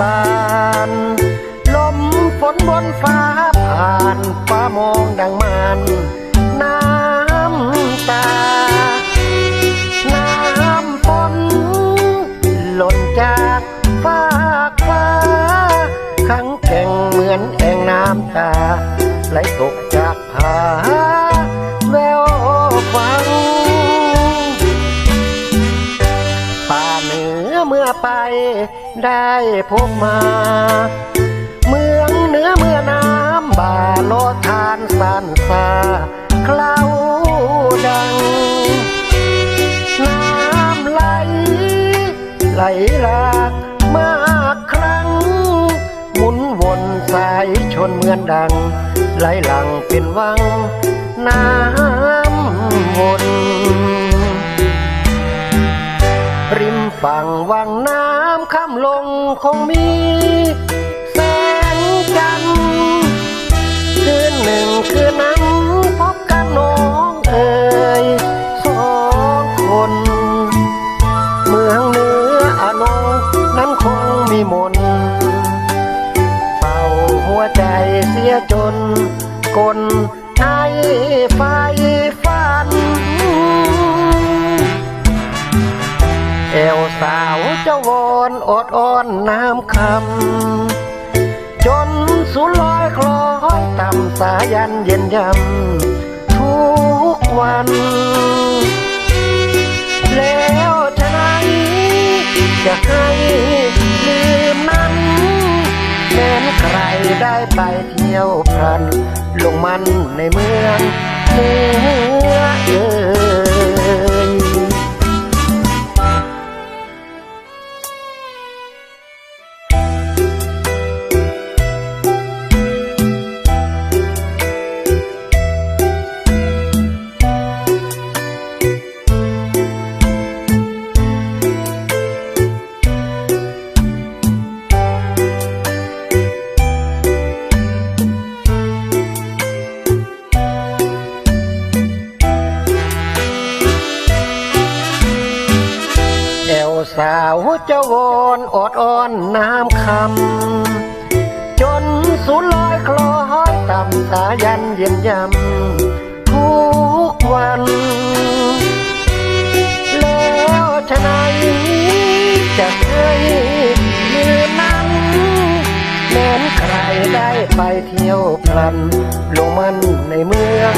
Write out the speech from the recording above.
บาน ลมฝนบนฟ้าผ่านฟ้ามองดังมันน้ำตา น้ำฝนหล่นจากฟ้าฟ้าขังแข็งเหมือนแอ่งน้ำตาไหลตกจากผา ได้พบมา เมืองเหนือเมื่อน้ำบาโลทานสันซาเคล้าดัง น้ำไหล ไหลหลากมากครั้ง หมุนวนสายชนเหมือนดัง ไหลหลังเป็นวัง น้ำวนริมฝั่งวังน้ำข้า ลงคงมีแสงจันทร์คืนหนึ่งคืนนั้นพบกันน้องเอ่ยสองคน เมืองเหนืออนงนั้นคงมีมนเป่าหัวใจเสียจนกลให้ไฟ สาวเจ้าวอนอดอ้อนน้ำคำ จนสุลอยคล้อยต่ำสายันเย็นยำทุกวัน แล้วจะไหนจะให้ลืมนั้นแม้นใครได้ไปเที่ยวพลัน ลงมันในเมืองเนือเอ่ย สาวเจ้าวอนอดอ้อนน้ำคำ จนสูญลอยคล้อยต่ำสายันเย็นยำทุกวัน แล้วชะไหนจะเคยลืมนั้นแม้นใครได้ไปเที่ยวพลันลงมันในเมือง